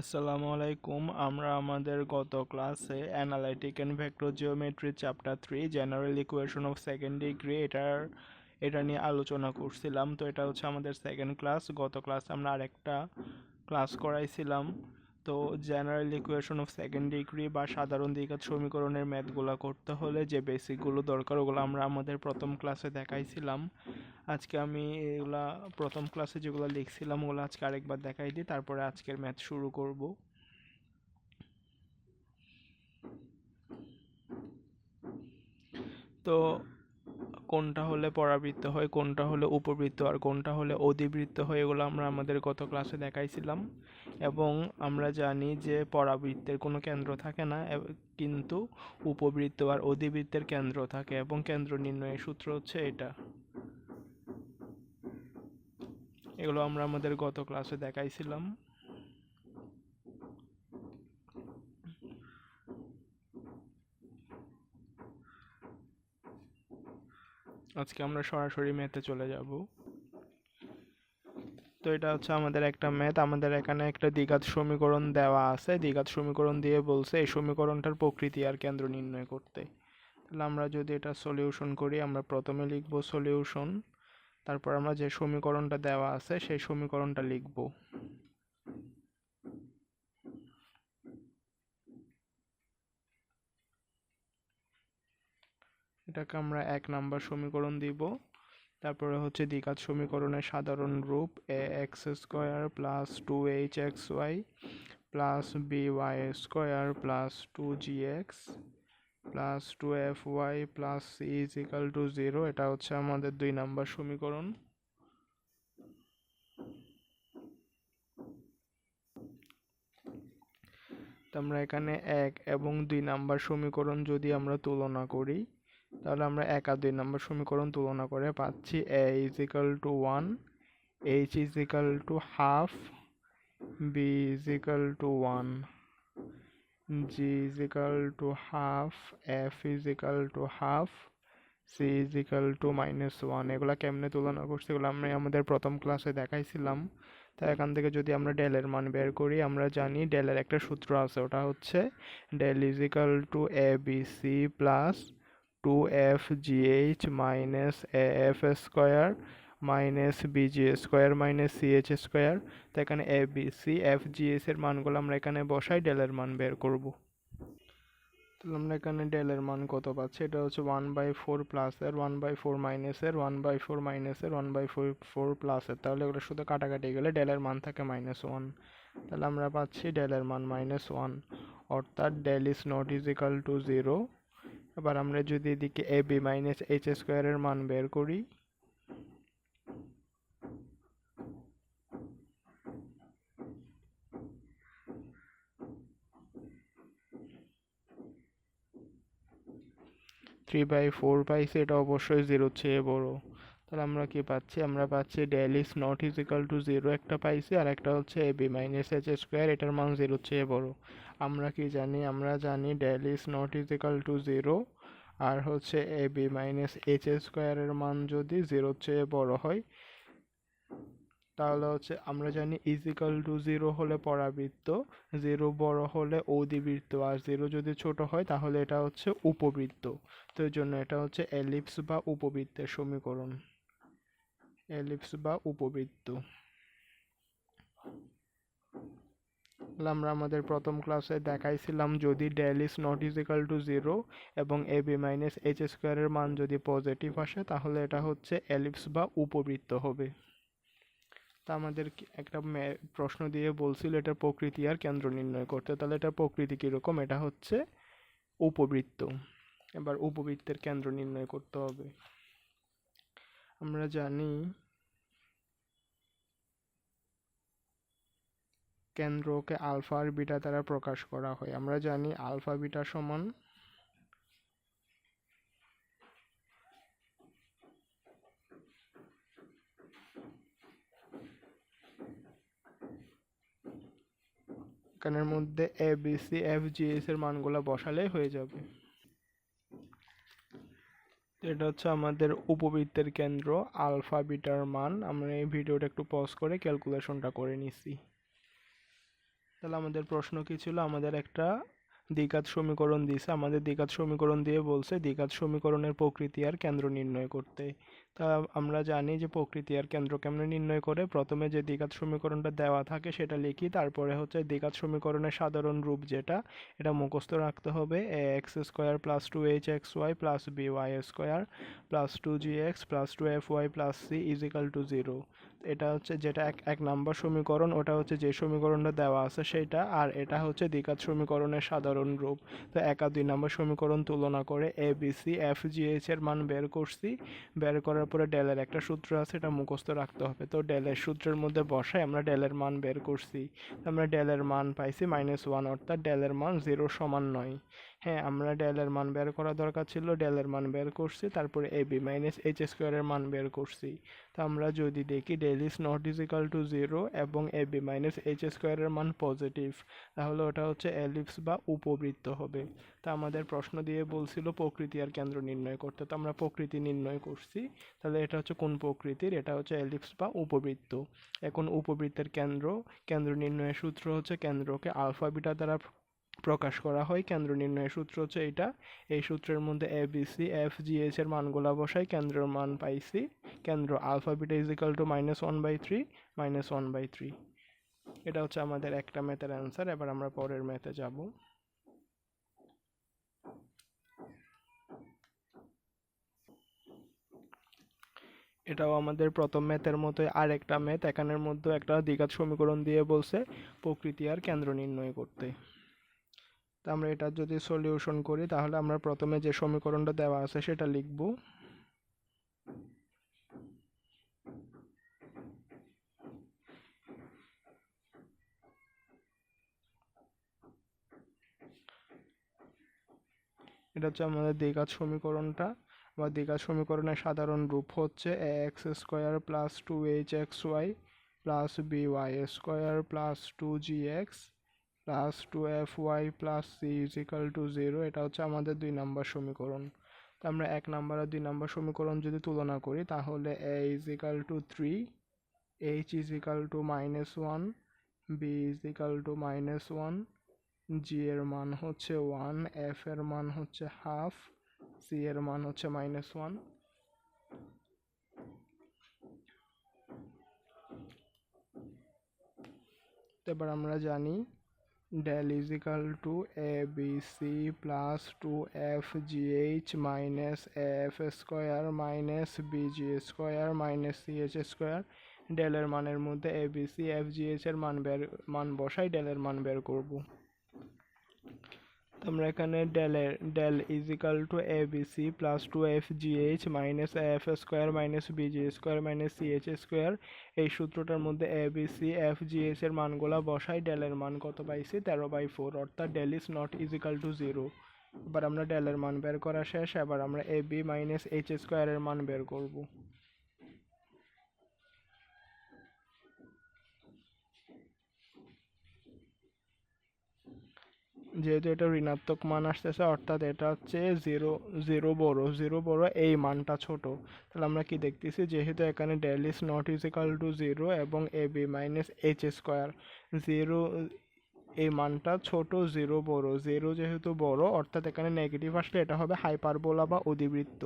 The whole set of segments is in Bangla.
আসসালামু আলাইকুম। আমরা আমাদের গত ক্লাসে analytic and vector geometry chapter three general equation of second degree এটার, এটা নিয়ে আলোচনা করছিলাম। তো এটা হচ্ছে আমাদের সেকেন্ড ক্লাস গত ক্লাসে আমরা আরেকটা ক্লাস করাইছিলাম। তো general equation of second degree বা সাধারণ দ্বিঘাত সমীকরণের ম্যাথগুলো করতে হলে যে বেসিকগুলো দরকার, ওগুলো আমরা আমাদের প্রথম ক্লাসে দেখাইছিলাম। আজকে আমি এগুলা প্রথম ক্লাসে যেগুলো লিখছিলাম, ওগুলো আজকে আরেকবার দেখাই দিই, তারপরে আজকের ম্যাথ শুরু করব। তো কোনটা হলে পরাবৃত্ত হয়, কোনটা হলে উপবৃত্ত আর কোনটা হলে অধিবৃত্ত হয়, এগুলো আমরা আমাদের গত ক্লাসে দেখাইছিলাম। এবং আমরা জানি যে পরাবৃত্তের কোনো কেন্দ্র থাকে না কিন্তু উপবৃত্ত আর অধিবৃত্তের কেন্দ্র থাকে। এবং কেন্দ্র নির্ণয়ের সূত্র হচ্ছে এটা। এগুলো আমরা আমাদের গত ক্লাসে দেখাইছিলাম। আজকে আমরা সরাসরি ম্যাথে চলে যাব। তো এটা হচ্ছে আমাদের একটা ম্যাথ, আমাদের এখানে একটা দ্বিঘাত সমীকরণ দেওয়া আছে। দ্বিঘাত সমীকরণ দিয়ে বলছে এই সমীকরণটার প্রকৃতি আর কেন্দ্র নির্ণয় করতে। তাহলে আমরা যদি এটা সলিউশন করি, আমরা প্রথমে লিখব সলিউশন তারপর আমরা যে সমীকরণটা দেওয়া আছে, সেই সমীকরণটা লিখব। এটাকে আমরা এক নাম্বার সমীকরণ দিব। তারপরে হচ্ছে দ্বিঘাত সমীকরণের সাধারণ রূপ A X square plus two H X Y plus B Y square plus two G X plus two F Y plus C is equal to zero এটা হচ্ছে আমাদের দুই নাম্বার সমীকরণ। আমরা এখানে এক এবং দুই নাম্বার সমীকরণ যদি আমরা তুলনা করি তাহলে আমরা এক আর দুই নম্বর সমীকরণ তুলনা করে পাচ্ছি A is equal to one H is equal to half B is equal to one G is equal to half F is equal to half C is equal to minus one এগুলো কেমনে তুলনা করছি? এগুলো আমরা আমাদের প্রথম ক্লাসে দেখাইছিলাম। তা এখান থেকে যদি আমরা ডেলের মান বের করি, আমরা জানি ডেলের একটা সূত্র আছে, ওটা হচ্ছে del is equal to A B C plus two F G H minus A F square minus B G square minus C H square তো এখানে A B C F G S এর মানগুলো আমরা এখানে বসাই ডেলের মান বের করব। তাহলে আমরা এখানে ডেলের মান কত পাচ্ছি? এটা হচ্ছে ওয়ান বাই ফোর প্লাসের ওয়ান বাই ফোর মাইনাসের ওয়ান বাই ফোর মাইনাসের ওয়ান বাই ফোর ফোর প্লাসের তাহলে ওগুলো শুধু কাটাকাটি গেলে ডেলের মান থাকে মাইনাস ওয়ান তাহলে আমরা পাচ্ছি ডেলের মান মাইনাস ওয়ান অর্থাৎ del is not is equal to zero এবার আমরা যদি এদিকে এ বি মাইনাস এইচ স্কোয়ারের মান বের করি থ্রি বাই ফোর পাইছি এটা অবশ্যই জিরোর চেয়ে বড়। তাহলে আমরা কি পাচ্ছি? আমরা পাচ্ছি del is not is equal to zero একটা পাইছি, আর একটা হচ্ছে A B minus H square এটার মান জিরোর চেয়ে বড়। আমরা কি জানি? আমরা জানি del is not is equal to zero আর হচ্ছে এ বি মাইনাস এইচ স্কোয়ারের মান যদি জিরোর চেয়ে বড় হয়, তাহলে হচ্ছে আমরা জানি ইজিক্যাল টু জিরো হলে পরাবৃত্ত জিরো বড় হলে অধিবৃত্ত আর জিরো যদি ছোট হয় তাহলে এটা হচ্ছে উপবৃত্ত। তো এই জন্য এটা হচ্ছে এলিপস বা উপবৃত্তের সমীকরণ। এলিপস বা উপবৃত্ত। আমরা আমাদের প্রথম ক্লাসে দেখাইছিলাম যদি del is not is equal to zero এবং এ বি মাইনাস এইচ স্কোয়ারের মান যদি পজিটিভ আসে, তাহলে এটা হচ্ছে এলিপস বা উপবৃত্ত হবে। তা আমাদের একটা প্রশ্ন দিয়ে বলছিল এটার প্রকৃতি আর কেন্দ্র নির্ণয় করতে। তাহলে এটার প্রকৃতি কীরকম? এটা হচ্ছে উপবৃত্ত। এবার উপবৃত্তের কেন্দ্র নির্ণয় করতে হবে। আমরা জানি কেন্দ্রকে আলফা আর বিটা দ্বারা প্রকাশ করা হয়। আমরা জানি আলফা, বিটা সমান এখানের মধ্যে A B C F G S এর মানগুলো বসালে হয়ে যাবে। এটা হচ্ছে আমাদের উপবৃত্তের কেন্দ্র, আলফা, বিটার মান। আমরা এই ভিডিওটা একটু পজ করে ক্যালকুলেশনটা করে নিছি। তাহলে আমাদের প্রশ্ন কি ছিল? আমাদের একটা দ্বিঘাত সমীকরণ দিয়েছে। আমাদের দ্বিঘাত সমীকরণ দিয়ে বলছে, দ্বিঘাত সমীকরণের প্রকৃতি আর কেন্দ্র নির্ণয় করতে। তা আমরা জানি যে প্রকৃতি আর কেন্দ্র কেমনে নির্ণয় করে? প্রথমে যে দ্বিঘাত সমীকরণটা দেওয়া থাকে সেটা লিখি, তারপরে হচ্ছে দ্বিঘাত সমীকরণের সাধারণ রূপ যেটা, এটা মুখস্থ রাখতে হবে। A X square plus two H X Y plus B Y square plus two G X plus two F Y plus C is equal to zero এটা হচ্ছে যেটা এক এক নাম্বার সমীকরণ, ওটা হচ্ছে যে সমীকরণটা দেওয়া আছে সেইটা আর এটা হচ্ছে দ্বিঘাত সমীকরণের সাধারণ রূপ। তো এক আর দুই নাম্বার সমীকরণ তুলনা করে A B C F G H এর মান বের করছি। বের করার পরে ডেলের একটা সূত্র আছে, এটা মুখস্থ রাখতে হবে। তো ডেলের সূত্রের মধ্যে বসাই আমরা ডেলের মান বের করছি। আমরা ডেলের মান পাইছি মাইনাস ওয়ান অর্থাৎ ডেলের মান জিরো সমান নয়। হ্যাঁ আমরা ডেলের মান বের করা দরকার ছিল। ডেলের মান বের করছি, তারপরে এ বি মাইনাস এইচ স্কোয়ারের মান বের করছি। তো আমরা যদি দেখি del is not is equal to zero এবং এ বি মাইনাস এইচ স্কোয়ারের মান পজিটিভ তাহলে ওটা হচ্ছে এলিপস বা উপবৃত্ত হবে। তা আমাদের প্রশ্ন দিয়ে বলছিল প্রকৃতি আর কেন্দ্র নির্ণয় করতে। তো আমরা প্রকৃতি নির্ণয় করছি। তাহলে এটা হচ্ছে কোন প্রকৃতির? এটা হচ্ছে এলিপস বা উপবৃত্ত। এখন উপবৃত্তের কেন্দ্র কেন্দ্র নির্ণয়ের সূত্র হচ্ছে কেন্দ্রকে আলফা বিটা দ্বারা প্রকাশ করা হয়। কেন্দ্র নির্ণয়ের সূত্র হচ্ছে এটা এই সূত্রের মধ্যে A B C F G H এর মানগুলা বসাই। কেন্দ্রের মান পাইছি কেন্দ্র alpha, beta is equal to minus one by three minus one by three এটা হচ্ছে আমাদের একটা ম্যাথের অ্যান্সার এবার আমরা পরের ম্যাথে যাব। এটাও আমাদের প্রথম ম্যাথের মতোই আর একটা ম্যাথ। এখানের মধ্যে একটা দ্বিঘাত সমীকরণ দিয়ে বলছে প্রকৃতি আর কেন্দ্র নির্ণয় করতে। তা আমরা এটা যদি সলিউশন করি, তাহলে আমরা প্রথমে যে সমীকরণটা দেওয়া আছে সেটা লিখব। এটা হচ্ছে আমাদের দ্বিঘাত সমীকরণটা। বা দ্বিঘাত সমীকরণের সাধারণ রূপ হচ্ছে A X square plus two H X Y plus B Y square plus two G X plus two F Y plus C is equal to zero এটা হচ্ছে আমাদের দুই নাম্বার সমীকরণ। তো আমরা এক নাম্বার আর দুই নাম্বার সমীকরণ যদি তুলনা করি, তাহলে A is equal to three H is equal to minus one B is equal to minus one G এর মান হচ্ছে ওয়ান এফ এর মান হচ্ছে হাফ সি এর মান হচ্ছে মাইনাস ওয়ান এবার আমরা জানি del is equal to abc plus 2fgh minus af square minus bg square minus ch square ডেলের মানের মধ্যে এ বি এফ জি এর মান বের মান বসাই ডেলের মান বের করব আমরা এখানে ডেলের del is equal to A B C plus two F G H minus F square minus B G square minus C H square এই সূত্রটার মধ্যে A B C F G H এর মানগুলো বসাই ডেলের মান কত পাইছি? তেরো বাই ফোর অর্থাৎ del is not is equal to zero এবার আমরা ডেলের মান বের করা শেষ, এবার আমরা এ বি মাইনাস এইচ স্কোয়ারের মান বের করব। যেহেতু এটা ঋণাত্মক মান আসতেছে, অর্থাৎ এটা হচ্ছে জিরো জিরো বড় জিরো বড় এই মানটা ছোট। তাহলে আমরা কি দেখতেছি, যেহেতু এখানে del is not is equal to zero এবং A B minus H square zero এই মানটা ছোট জিরো বড় জিরো যেহেতু বড়, অর্থাৎ এখানে নেগেটিভ আসলে এটা হবে হাইপারবোলা বা অধিবৃত্ত।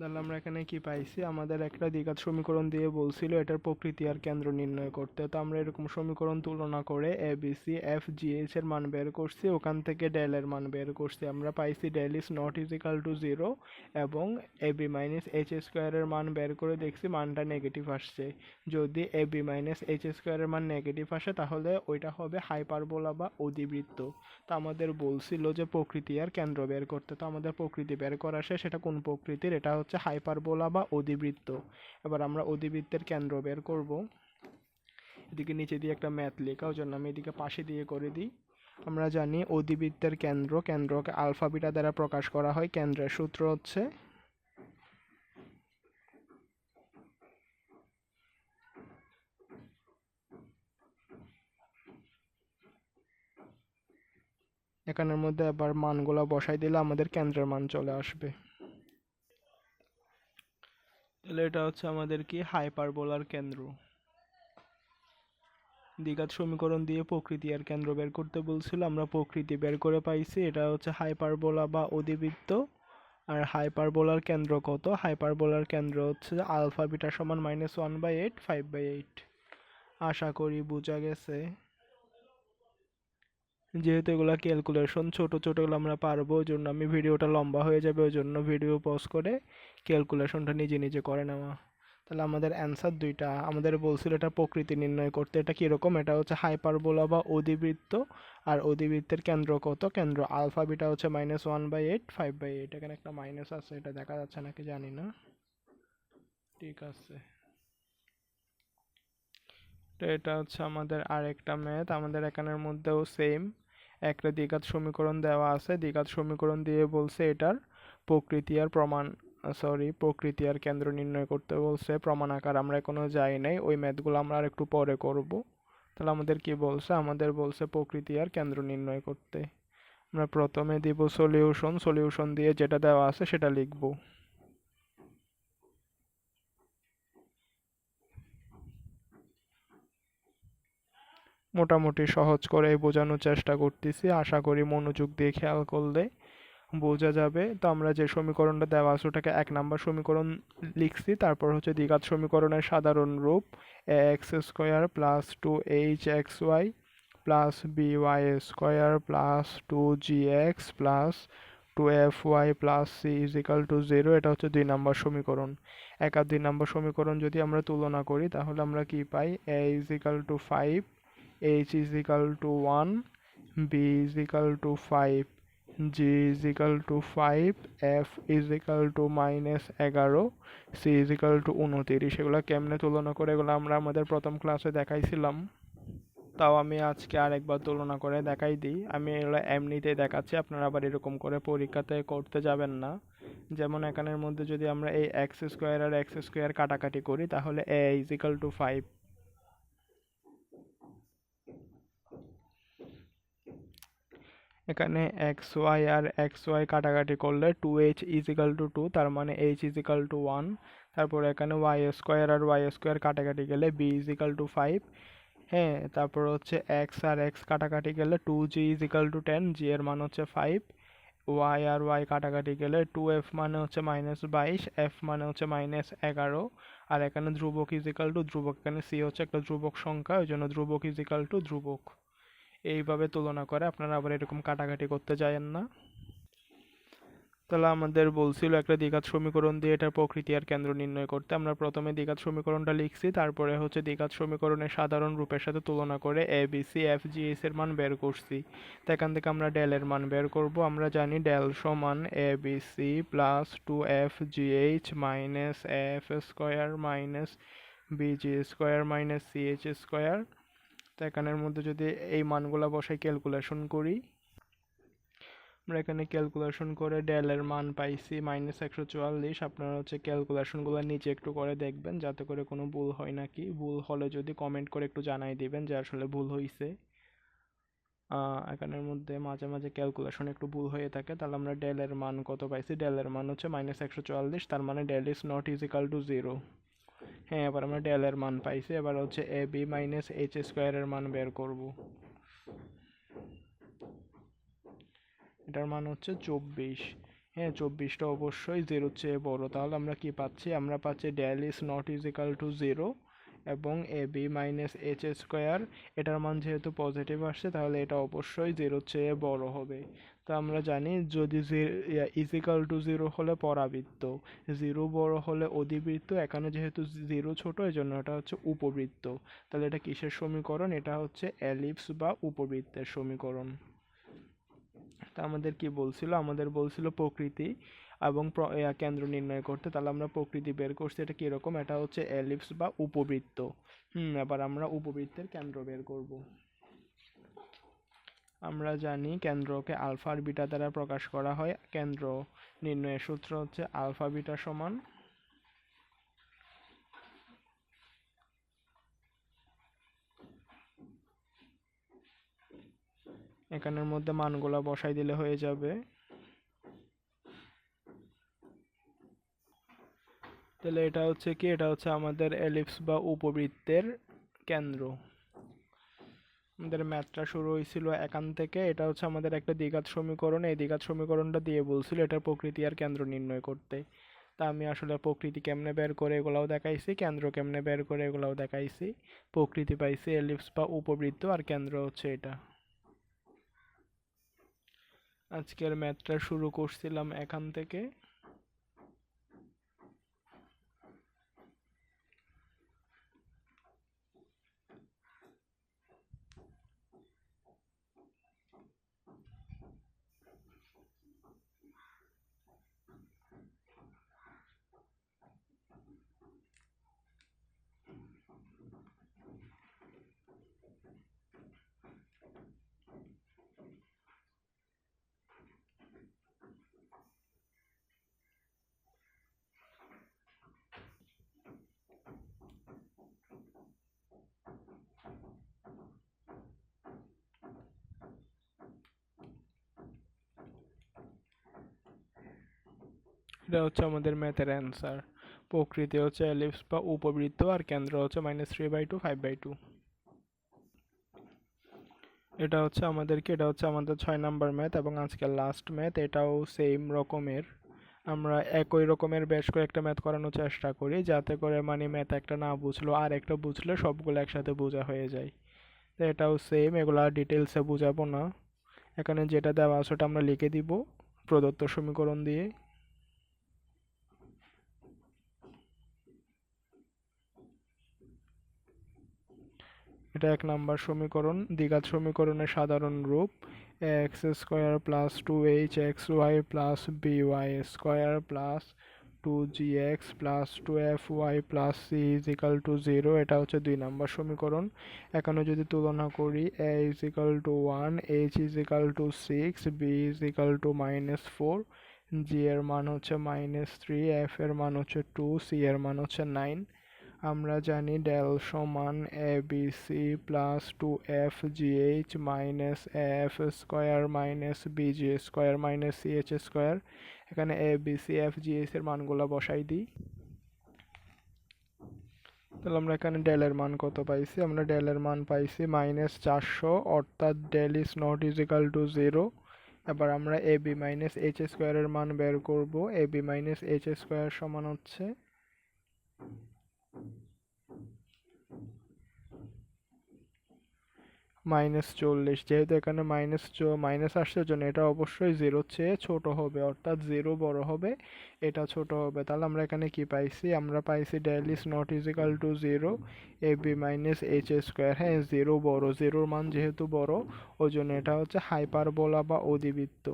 তাহলে আমরা এখানে কি পাইছি? আমাদের একটা দ্বিঘাত সমীকরণ দিয়ে বলছিল এটার প্রকৃতি আর কেন্দ্র নির্ণয় করতে। তো আমরা এরকম সমীকরণ তুলনা করে A B C F G H এর মান বের করছি। ওখান থেকে ডেল এর মান বের করছি। আমরা পাইছি del is not is equal to zero এবং এ বি মাইনাস এইচ স্কোয়ারের মান বের করে দেখছি মানটা নেগেটিভ আসছে। যদি এ বি মাইনাস এইচ স্কোয়ারের মান নেগেটিভ আসে, তাহলে ওইটা হবে হাইপারবোলা বা অধিবৃত্ত। তো আমাদের বলছিল যে প্রকৃতি আর কেন্দ্র বের করতে। তো আমাদের প্রকৃতি বের করা শেষ। সেটা কোন প্রকৃতির? এটা হচ্ছে হাইপারবোলা বা অধিবৃত্ত। এবার আমরা অধিবৃত্তের কেন্দ্র বের করব। এদিকে নিচে দিয়ে একটা ম্যাথ লেখা, ওই জন্য আমি এদিকে পাশে দিয়ে করে দিই। আমরা জানি অধিবৃত্তের কেন্দ্র, কেন্দ্রকে আলফা বিটা দ্বারা প্রকাশ করা হয়। কেন্দ্রের সূত্র হচ্ছে এখানের মধ্যে আবার মানগুলো বসাই দিলে আমাদের কেন্দ্রের মান চলে আসবে। তাহলে এটা হচ্ছে আমাদের কি হাইপার হাইপারবোলার কেন্দ্র। দ্বিঘাত সমীকরণ দিয়ে প্রকৃতি আর কেন্দ্র বের করতে বলছিল, আমরা প্রকৃতি বের করে পাইছি, এটা হচ্ছে হাইপার হাইপারবোলা বা অধিবৃত্ত। আর হাইপার হাইপারবোলার কেন্দ্র কত? হাইপার হাইপারবোলার কেন্দ্র হচ্ছে আলফা বিটা সমান minus one by eight five by eight আশা করি বোঝা গেছে। যেহেতু এগুলো ক্যালকুলেশন ছোট ছোটগুলো আমরা পারব ওই জন্য আমি ভিডিওটা লম্বা হয়ে যাবে ওই জন্য ভিডিও পজ করে ক্যালকুলেশনটা নিজে নিজে করে নেওয়া। তাহলে আমাদের অ্যান্সার দুইটা, আমাদের বলছিল এটা প্রকৃতি নির্ণয় করতে, এটা কীরকম? এটা হচ্ছে হাইপারবোলা বা অধিবৃত্ত, আর অধিবৃত্তের কেন্দ্র কত? কেন্দ্র আলফা বিটা হচ্ছে minus one by eight five by eight এখানে একটা মাইনাস আছে, এটা দেখা যাচ্ছে নাকি জানি না। ঠিক আছে। তো এটা হচ্ছে আমাদের আরেকটা ম্যাথ। আমাদের এখানের মধ্যেও সেম একটা দ্বিঘাত সমীকরণ দেওয়া আছে। দ্বিঘাত সমীকরণ দিয়ে বলছে এটার প্রকৃতি আর প্রমাণ সরি প্রকৃতি আর কেন্দ্র নির্ণয় করতে বলছে। প্রমাণ আকার আমরা এখনও যাই নাই। ওই ম্যাথগুলো আমরা আর একটু পরে করব। তাহলে আমাদের কি বলছে? আমাদের বলছে প্রকৃতি আর কেন্দ্র নির্ণয় করতে। আমরা প্রথমে দিব সলিউশন সলিউশন দিয়ে যেটা দেওয়া আছে সেটা লিখব। মোটামুটি সহজ করে বোঝানোর চেষ্টা করতেছি। আশা করি মনোযোগ দিয়ে খেয়াল করলে বোঝা যাবে। তো আমরা যে সমীকরণটা দেওয়া আছে, ওটাকে এক নাম্বার সমীকরণ লিখছি। তারপর হচ্ছে দ্বিঘাত সমীকরণের সাধারণ রূপ X square plus two H X Y plus B Y square plus two G X plus two F Y plus C is equal to zero এটা হচ্ছে দুই নম্বর সমীকরণ। এক আর দুই নাম্বার সমীকরণ যদি আমরা তুলনা করি, তাহলে আমরা কি পাই? A is equal to five H is equal to one B is equal to five G is equal to five F is equal to minus এগারো সি ইজ ইকাল টু উনতিরিশ। এগুলো কেমনে তুলনা করে? এগুলো আমরা আমাদের প্রথম ক্লাসে দেখাইছিলাম। তাও আমি আজকে আরেকবার তুলনা করে দেখাই দিই। আমি এগুলো এমনিতেই দেখাচ্ছি, আপনারা আবার এরকম করে পরীক্ষাতে করতে যাবেন না। যেমন এখানের মধ্যে যদি আমরা এই এক্স স্কোয়ার আর এক্স স্কোয়ার কাটাকাটি করি, তাহলে A is equal to five এখানে এক্স ওয়াই আর এক্স ওয়াই কাটাকাটি করলে two H is equal to two তার মানে H is equal to one তারপর এখানে ওয়াই স্কোয়ার আর ওয়াই স্কোয়ার কাটাকাটি গেলে বি ইজিক্যাল টু ফাইভ হ্যাঁ তারপর হচ্ছে এক্স আর এক্স কাটাকাটি গেলে two G is equal to ten G এর মান হচ্ছে ফাইভ ওয়াই আর ওয়াই কাটাকাটি গেলে টু এফ মানে হচ্ছে মাইনাস বাইশ এফ মানে হচ্ছে মাইনাস এগারো। আর এখানে ধ্রুবক ইজিক্যাল টু ধ্রুবক, এখানে সি হচ্ছে একটা ধ্রুবক সংখ্যা, ওই জন্য ধ্রুবক ইজিক্যাল টু ধ্রুবক। এইভাবে তুলনা করে। আপনারা আবার এরকম কাটাকাটি করতে যায়েন না। তাহলে আমাদের বলছিল একটা দ্বিঘাত সমীকরণ দিয়ে এটার প্রকৃতি আর কেন্দ্র নির্ণয় করতে। আমরা প্রথমে দ্বিঘাত সমীকরণটা লিখছি, তারপরে হচ্ছে দ্বিঘাত সমীকরণের সাধারণ রূপের সাথে তুলনা করে A B C F G S এর মান বের করছি। তো এখান থেকে আমরা ডেলের মান বের করব। আমরা জানি ডেল সমান A B C plus two F G H minus F square minus B G square minus C H square তো এখানের মধ্যে যদি এই মানগুলো বসাই ক্যালকুলেশন করি, আমরা এখানে ক্যালকুলেশন করে ডেলের মান পাইছি মাইনাস একশো চুয়াল্লিশ, আপনারা হচ্ছে ক্যালকুলেশনগুলো নিচে একটু করে দেখবেন, যাতে করে কোনো ভুল হয় নাকি। ভুল হলে যদি কমেন্ট করে একটু জানাই দিবেন যে আসলে ভুল হয়েছে এখানের মধ্যে মাঝে মাঝে ক্যালকুলেশন একটু ভুল হয়ে থাকে, তাহলে আমরা ডেলের মান কত পাইছি? ডেলের মান হচ্ছে মাইনাস একশো চুয়াল্লিশ, তার মানে del is not is equal to zero হ্যাঁ এবার আমরা ডেলের মান পাইছি। এবার হচ্ছে এ বি মাইনাস এইচ স্কোয়ারের মান বের করব। এটার মান হচ্ছে চব্বিশ। হ্যাঁ চব্বিশটা অবশ্যই জিরোর চেয়ে বড়। তাহলে আমরা কি পাচ্ছি? আমরা পাচ্ছি del is not is equal to zero এবং A B minus H square এটার মান যেহেতু পজিটিভ আসছে, তাহলে এটা অবশ্যই জিরোর চেয়ে বড় হবে। তো আমরা জানি যদি ইজিক্যাল টু জিরো হলে পরাবৃত্ত জিরো বড় হলে অধিবৃত্ত, এখানে যেহেতু জিরো ছোট এই জন্য এটা হচ্ছে উপবৃত্ত। তাহলে এটা কিসের সমীকরণ? এটা হচ্ছে অ্যালিপস বা উপবৃত্তের সমীকরণ। তা আমাদের কি বলছিল? আমাদের বলছিল প্রকৃতি এবং কেন্দ্র নির্ণয় করতে। তাহলে আমরা প্রকৃতি বের করছি, এটা কীরকম এটা হচ্ছে এলিপস বা উপবৃত্ত। হুম, এবার আমরা উপবৃত্তের কেন্দ্র বের করব। আমরা জানি কেন্দ্রকে আলফা আর বিটা দ্বারা প্রকাশ করা হয়। কেন্দ্র নির্ণয়ের সূত্র হচ্ছে আলফা বিটা সমান এখানের মধ্যে মানগুলা বসাই দিলে হয়ে যাবে। তাহলে এটা হচ্ছে কি? এটা হচ্ছে আমাদের এলিপস বা উপবৃত্তের কেন্দ্র। আমাদের ম্যাথটা শুরু হয়েছিল এখান থেকে। এটা হচ্ছে আমাদের একটা দ্বিঘাত সমীকরণ। এই দ্বিঘাত সমীকরণটা দিয়ে বলছিল এটার প্রকৃতি আর কেন্দ্র নির্ণয় করতে। তা আমি আসলে প্রকৃতি কেমনে বের করে এগুলাও দেখাইছি, কেন্দ্র কেমনে বের করে এগুলাও দেখাইছি। প্রকৃতি পাইছি এলিপস বা উপবৃত্ত আর কেন্দ্র হচ্ছে এটা। আজকের ম্যাথটা শুরু করছিলাম এখান থেকে। এটা হচ্ছে আমাদের ম্যাথের অ্যান্সার প্রকৃতি হচ্ছে এলিপস বা উপবৃত্ত আর কেন্দ্র হচ্ছে minus three by two five by two এটা হচ্ছে আমাদেরকে, এটা হচ্ছে আমাদের ছয় নাম্বার ম্যাথ এবং আজকের লাস্ট ম্যাথ এটাও সেম রকমের। আমরা একই রকমের বেশ কয়েকটা ম্যাথ করানোর চেষ্টা করি, যাতে করে মানে ম্যাথ একটা না বুঝলো আর একটা বুঝলে সবগুলো একসাথে বোঝা হয়ে যায়। তো এটাও সেম এগুলো আর ডিটেলসে বোঝাবো না। এখানে যেটা দেওয়া আছে ওটা আমরা লিখে দিব প্রদত্ত সমীকরণ দিয়ে। এটা এক নাম্বার সমীকরণ, দ্বিঘাত সমীকরণের সাধারণ রূপ X square plus two H X Y plus B Y square plus two G X plus two F Y plus C is equal to zero এটা হচ্ছে দুই নাম্বার সমীকরণ। এখানে যদি তুলনা করি A is equal to one H is equal to six B is equal to minus four G এর মান হচ্ছে মাইনাস থ্রি এফ এর মান হচ্ছে টু সি এর মান হচ্ছে নাইন আমরা জানি ডেল সমান A B C plus two F G H minus F square minus B G square minus C H square এখানে A B C F G H এর মানগুলো বসাই দিই। তাহলে আমরা এখানে ডেলের মান কত পাইছি? আমরা ডেলের মান পাইছি মাইনাস চারশো, অর্থাৎ del is not is equal to zero এবার আমরা এ বি মাইনাস এইচ স্কোয়ারের মান বের করব। A B minus H square সমান হচ্ছে মাইনাস চল্লিশ। যেহেতু এখানে মাইনাস মাইনাস আসছে জন্য এটা অবশ্যই জিরোর চেয়ে ছোট হবে, অর্থাৎ জিরো বড় হবে, এটা ছোট হবে। তাহলে আমরা এখানে কি পাইছি? আমরা পাইছি del is not is equal to zero A B minus H square হ্যাঁ জিরো বড় জিরোর মান যেহেতু বড়, ওই জন্য এটা হচ্ছে হাইপারবোলা বা অধিবৃত্ত।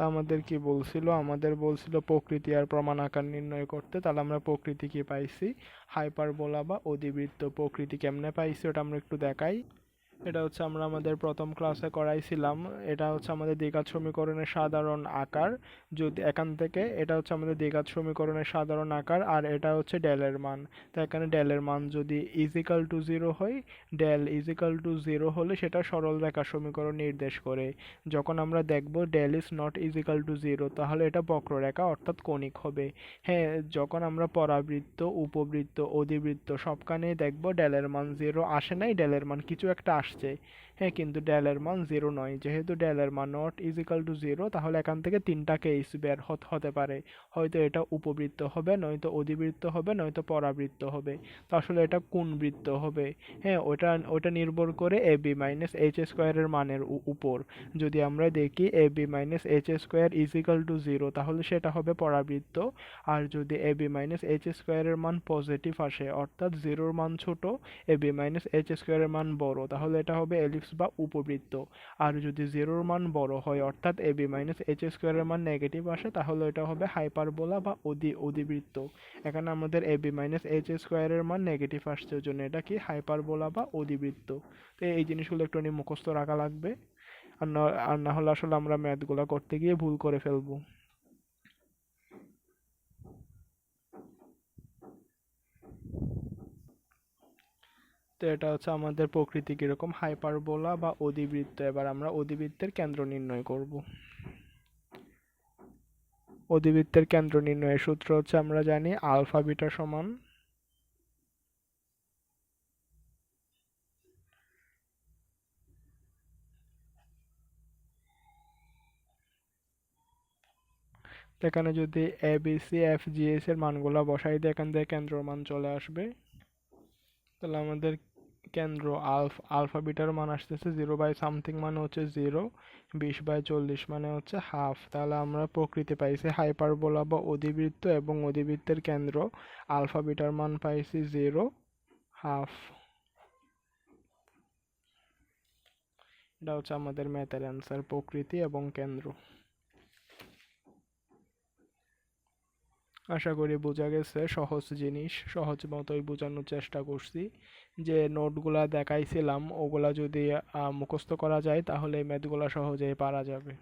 তা আমাদের কি বলছিল? আমাদের বলছিল প্রকৃতি আর প্রমাণ আকার নির্ণয় করতে, তাহলে আমরা প্রকৃতি কি পাইছি? হাইপারবোলা বা অধিবৃত্ত প্রকৃতি কেমনে পাইছি? ওটা আমরা একটু দেখাই। এটা হচ্ছে আমরা আমাদের প্রথম ক্লাসে করাইছিলাম। এটা হচ্ছে আমাদের দ্বিঘাত সমীকরণের সাধারণ আকার। যদি এখান থেকে এটা হচ্ছে আমাদের দ্বিঘাত সমীকরণের সাধারণ আকার আর এটা হচ্ছে ডেলের মান। তো এখানে ডেলের মান যদি ইজিক্যাল টু জিরো হয় del is equal to zero হলে সেটা সরল রেখা সমীকরণ নির্দেশ করে। যখন আমরা দেখব del is not is equal to zero তাহলে এটা বক্ররেখা অর্থাৎ কণিক হবে। হ্যাঁ যখন আমরা পরাবৃত্ত, উপবৃত্ত, অধিবৃত্ত সবখানেই দেখব ডেলের মান জিরো আসে নাই ডেলের মান কিছু একটা আসছে হ্যাঁ কিন্তু ডেলের মান জিরো নয়। যেহেতু ডেলের মান নট ইজিক্যাল টু জিরো তাহলে এখান থেকে তিনটা কেস বের হতে পারে। হয়তো এটা উপবৃত্ত হবে, নয়তো অধিবৃত্ত হবে, নয়তো পরাবৃত্ত হবে। তো আসলে এটা কোন বৃত্ত হবে? হ্যাঁ ওটা ওটা নির্ভর করে এ বি মাইনাস এইচ স্কোয়ারের মানের উপর। যদি আমরা দেখি A B minus H square is equal to zero তাহলে সেটা হবে পরাবৃত্ত। আর যদি এ বি মাইনাস এইচ স্কোয়ারের মান পজিটিভ আসে, অর্থাৎ জিরোর মান ছোট এ বি মাইনাস এইচ স্কোয়ারের মান বড়, তাহলে এটা হবে এলিপস বা উপবৃত্ত। আর যদি জিরোর মান বড় হয়, অর্থাৎ এ বি মাইনাস এইচ স্কোয়ারের মান নেগেটিভ আসে, তাহলে এটা হবে হাইপারবোলা বা অধি, অধিবৃত্ত। এখানে আমাদের এ বি মাইনাস এইচ স্কোয়ারের মান নেগেটিভ আসছে, ওই জন্য এটা কি? হাইপারবোলা বা অধিবৃত্ত। তো এই জিনিসগুলো একটু মুখস্থ রাখা লাগবে। আর না আর না হলে আসলে আমরা ম্যাথগুলো করতে গিয়ে ভুল করে ফেলব। তো এটা হচ্ছে আমাদের প্রকৃতি কীরকম? হাইপারবোলা বা অধিবৃত্ত। এবার আমরা অধিবৃত্তের কেন্দ্র নির্ণয় করব। অধিবৃত্তের কেন্দ্র নির্ণয়ের সূত্র হচ্ছে আমরা জানি আলফা বিটা সমান এখানে যদি A B C F G S এর মানগুলো বসাই দিই এখান থেকে কেন্দ্র মান চলে আসবে, তাহলে আমাদের কেন্দ্র আলফ আলফা বিটার মান আসতেছে জিরো বাই সামথিং মানে হচ্ছে জিরো বিশ বাই চল্লিশ মানে হচ্ছে হাফ তাহলে আমরা প্রকৃতি পাইছি হাইপারবোলা বা অধিবৃত্ত এবং অধিবৃত্তের কেন্দ্র। আলফা বিটার মান পাইছি জিরো হাফ এটা হচ্ছে আমাদের ম্যাথের অ্যান্সার প্রকৃতি এবং কেন্দ্র। আশা করি বোঝা গেছে, সহজ জিনিস, সহজ মতোই বোঝানোর চেষ্টা করছি। যে নোটগুলা দেখাইছিলাম, ওগুলা যদি মুখস্থ করা যায়, তাহলে ম্যাথগুলা সহজেই পারা যাবে।